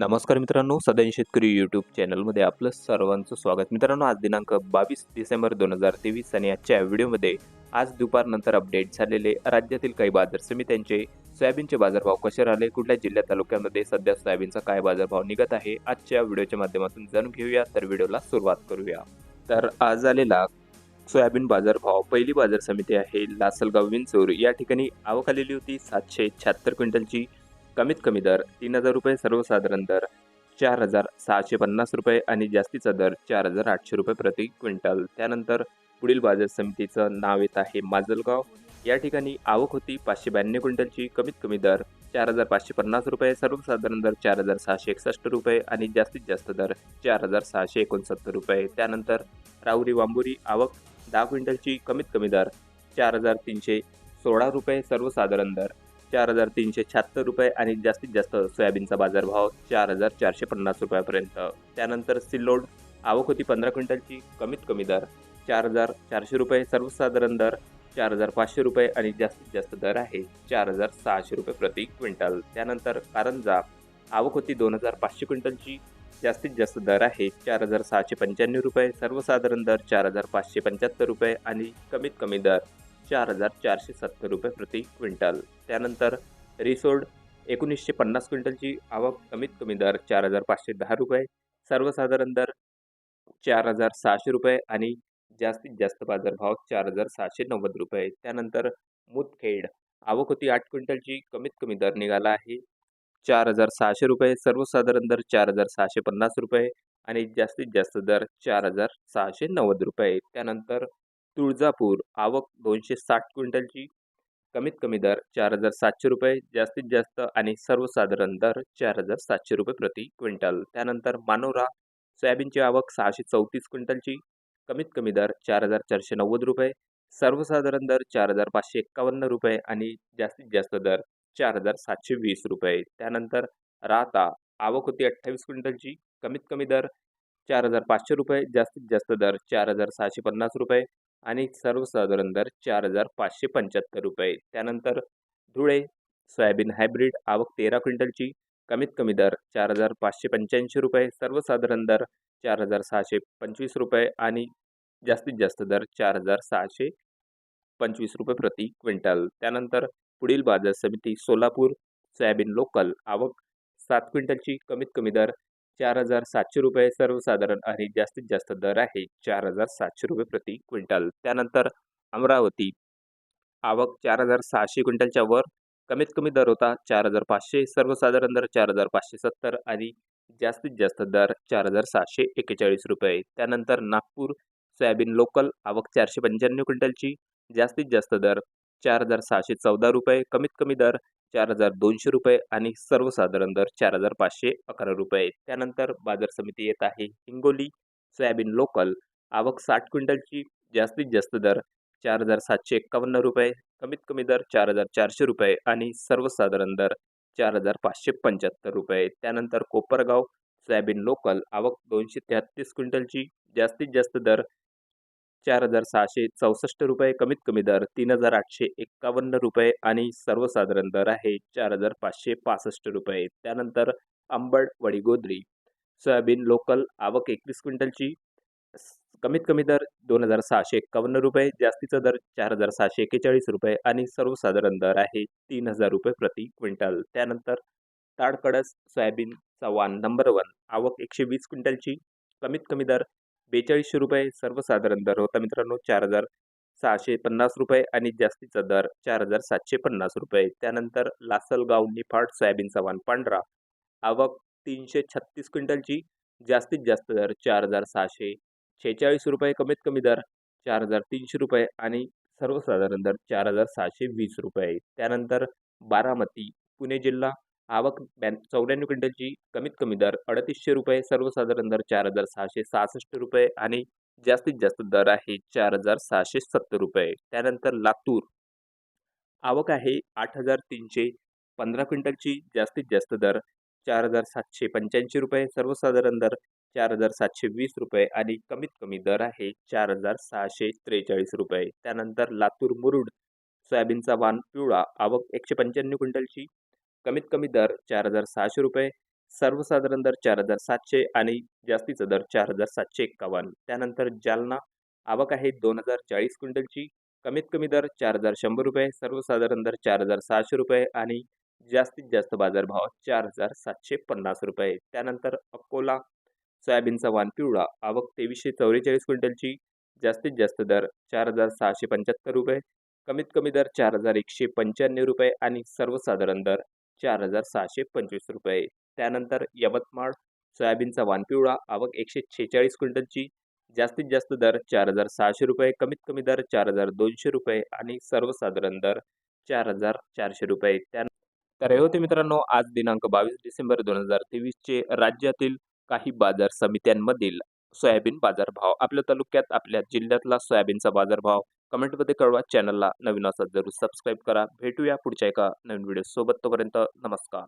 नमस्कार मित्रांनो सदैन शेतकरी यूट्यूब चॅनलमध्ये आपलं सर्वांचं स्वागत. मित्रांनो आज दिनांक बावीस डिसेंबर दोन हजार तेवीस आणि आजच्या व्हिडिओमध्ये आज दुपारनंतर अपडेट झालेले राज्यातील काही बाजार समित्यांचे सोयाबीनचे बाजारभाव कसे राहिले कुठल्या जिल्ह्या तालुक्यामध्ये सध्या सोयाबीनचा काय बाजारभाव निघत आहे आजच्या व्हिडिओच्या माध्यमातून जाणून घेऊया. तर व्हिडिओला सुरुवात करूया. तर आज आलेला सोयाबीन बाजारभाव पहिली बाजार समिती आहे लासलगाव विंचूर या ठिकाणी आवक आलेली होती सातशे शहात्तर क्विंटलची. कमीत कमी दर तीन हजार रुपये सर्वसाधारण दर चार हजार सहाशे पन्नास रुपये आणि जास्तीचा दर चार हजार आठशे रुपये प्रति क्विंटल. त्यानंतर पुढील बाजार समितीचं नाव येत आहे माजलगाव. या ठिकाणी आवक होती पाचशे ब्याण्णव क्विंटलची. कमीत कमी दर चार हजार पाचशे पन्नास रुपये सर्वसाधारण दर चार हजार सहाशे एकसष्ट रुपये आणि जास्तीत जास्त दर चार हजार सहाशे एकोणसत्तर रुपये. त्यानंतर राहुरी वांबुरी आवक दहा क्विंटलची. कमीत कमी दर चार हजार तीनशे सोळा रुपये सर्वसाधारण दर चार हजार तीनशे शहात्तर रुपये आणि जास्तीत जास्त सोयाबीनचा बाजारभाव चार हजार चारशे पन्नास रुपयापर्यंत. त्यानंतर सिल्लोड आवक होती पंधरा क्विंटलची कमीत कमी दर चार हजार चारशे रुपये सर्वसाधारण दर चार हजार पाचशे रुपये आणि जास्तीत जास्त दर आहे चार हजार सहाशे रुपये प्रति क्विंटल. त्यानंतर कारंजा आवक होती दोन हजार पाचशे क्विंटलची जास्तीत जास्त दर आहे चार हजार सहाशे पंच्याण्णव रुपये सर्वसाधारण दर चार हजार पाचशे पंच्याहत्तर रुपये आणि कमीत कमी दर चार हजार चारशे सत्तर रुपये प्रति क्विंटल. त्यानंतर रिसोड एकोणीसशे पन्नास क्विंटलची आवक कमीत कमी दर चार हजार पाचशे दहा रुपये सर्वसाधारण दर चार हजार सहाशे रुपये आणि जास्तीत जास्त बाजारभाव चार हजार सहाशे नव्वद रुपये. त्यानंतर मुदखेड आवक होती आठ क्विंटलची कमीत कमी दर निघाला आहे चार हजार सहाशे रुपये सर्वसाधारण दर चार हजार सहाशे पन्नास रुपये आणि जास्तीत जास्त दर चार हजार सहाशे नव्वद रुपये. त्यानंतर तुळजापूर आवक दोनशे साठ क्विंटलची. कमीत कमी दर चार हजार सातशे रुपये जास्तीत जास्त आणि सर्वसाधारण दर चार हजार सातशे रुपये प्रति क्विंटल. त्यानंतर मानोरा सोयाबीनची आवक सहाशे चौतीस क्विंटलची कमीत कमी दर चार हजार चारशे नव्वद रुपये सर्वसाधारण दर चार हजार पाचशे एक्कावन्न रुपये आणि जास्तीत जास्त दर चार हजार सातशे वीस रुपये. त्यानंतर राहता आवक होती अठ्ठावीस क्विंटलची कमीत कमी दर चार हजार पाचशे रुपये जास्तीत जास्त दर चार हजार सहाशे पन्नास रुपये आणि सर्वसाधारण दर चार हजार पाचशे पंच्याहत्तर रुपये. त्यानंतर धुळे सोयाबीन हायब्रिड आवक तेरा क्विंटलची कमीत कमी दर चार हजार पाचशे पंच्याऐंशी रुपये सर्वसाधारण दर चार हजार सहाशे पंचवीस रुपये आणि जास्तीत जास्त दर चार हजार सहाशे पंचवीस रुपये प्रति क्विंटल. त्यानंतर पुढील बाजार समिती सोलापूर सोयाबीन लोकल आवक सात क्विंटलची कमीत कमी दर चार हजार सातशे रुपये सर्वसाधारण आणि जास्तीत जास्त दर आहे चार हजार सातशे रुपये प्रति क्विंटल. त्यानंतर अमरावती आवक चार हजार सहाशे क्विंटलच्या वर कमीत कमी दर होता चार हजार पाचशे सर्वसाधारण दर चार हजार पाचशे सत्तर आणि जास्तीत जास्त दर चार हजार सहाशे एक्केचाळीस रुपये. त्यानंतर नागपूर सोयाबीन लोकल आवक चारशे पंच्याण्णव क्विंटलची जास्तीत जास्त दर चार हजार सहाशे चौदा रुपये कमीत कमी दर चार हजार दोनशे रुपये आणि सर्वसाधारण दर चार हजार पाचशे अकरा रुपये. त्यानंतर बाजार समिती येत आहे. हिंगोली सोयाबीन लोकल आवक साठ क्विंटलची जास्तीत जास्त दर चार हजार सातशे एक्कावन्न रुपये कमीत कमी दर चार हजार चारशे रुपये आणि सर्वसाधारण दर चार हजार पाचशे पंच्याहत्तर रुपये. त्यानंतर कोपरगाव सोयाबीन लोकल आवक दोनशे तेहत्तीस क्विंटलची जास्तीत जास्त दर चार हजार सहाशे चौसष्ट रुपये कमीत कमी दर तीन हजार आठशे एक्कावन्न रुपये आणि सर्वसाधारण दर आहे चार हजार पाचशे पासष्ट रुपये. त्यानंतर अंबड वडीगोद्री सोयाबीन लोकल आवक एकवीस क्विंटलची कमीत कमी दर दोन हजार सहाशे एक्कावन्न रुपये जास्तीचा दर चार हजार सहाशे एक्केचाळीस रुपये आणि सर्वसाधारण दर आहे तीन हजार रुपये प्रति क्विंटल. त्यानंतर ताडकडस सोयाबीन चव्हाण नंबर वन आवक एकशे वीस क्विंटलची कमीत कमी दर बेचाळीसशे रुपये सर्वसाधारण दर होता मित्रांनो चार हजार सहाशे पन्नास रुपये आणि जास्तीचा दर चार हजार सातशे पन्नास रुपये. त्यानंतर लासलगाव निफाड सोयाबीनचा वान पांढरा. आवक तीनशे छत्तीस क्विंटलची जास्तीत जास्त दर चार हजार सहाशे शेहेचाळीस रुपये कमीत कमी दर चार हजार तीनशे रुपये आणि सर्वसाधारण दर चार हजार सहाशे वीस रुपये. त्यानंतर बारामती पुणे जिल्हा आवक ब्या चौऱ्याण्णव क्विंटलची कमीत कमी दर अडतीसशे रुपये सर्वसाधारण दर चार हजार सहाशे सहासष्ट रुपये आणि जास्तीत जास्त दर आहे चार हजार सहाशे सत्तर रुपये. त्यानंतर लातूर. आवक आहे आठ हजार तीनशे पंधरा क्विंटलची जास्तीत जास्त दर चार हजार सातशे पंच्याऐंशी रुपये सर्वसाधारण दर चार हजार सातशे वीस रुपये आणि कमीत कमी दर आहे चार हजार सहाशे त्रेचाळीस रुपये. त्यानंतर लातूर मुरुड सोयाबीनचा वाण पिवळा आवक एकशे पंच्याण्णव क्विंटलची कमीत कमी दर चार हजार सहाशे रुपये सर्वसाधारण दर चार हजार सातशे आणि जास्तीचा दर चार हजार सातशे एक्कावन्न. त्यानंतर जालना आवक आहे दोन हजार चाळीस क्विंटलची. कमीत कमी दर चार हजार शंभर रुपये सर्वसाधारण दर चार हजार सहाशे रुपये आणि जास्तीत जास्त बाजारभाव चार हजार सातशे पन्नास रुपये. त्यानंतर अकोला सोयाबीनचा वाण पिवळा आवक तेवीसशे चौवेचाळीस क्विंटलची. जास्तीत जास्त दर चार हजार सहाशे पंच्याहत्तर रुपये. कमीत कमी दर चार हजार एकशे पंच्याण्णव रुपये आणि सर्वसाधारण दर चार हजार सहाशे पंचवीस रुपये. त्यानंतर यवतमाळ सोयाबीनचा वानपिवळा आवक एकशे छेचाळीस क्विंटलची जास्तीत जास्त दर चार हजार सहाशे रुपये कमीत कमी दर चार हजार दोनशे रुपये आणि सर्वसाधारण दर चार हजार चारशे रुपये. त्या तर हे होते मित्रांनो आज दिनांक बावीस डिसेंबर दोन हजार तेवीसचे राज्यातील काही बाजार समित्यांमधील सोयाबीन बाजारभाव. आपल्या तालुक्यात आपल्या जिल्ह्यातला सोयाबीनचा बाजारभाव कमेंटमध्ये कळवा चॅनलला नवीन असाल जरूर सबस्क्राईब करा. भेटूया पुढच्या एका नवीन व्हिडिओ सोबत तोपर्यंत नमस्कार.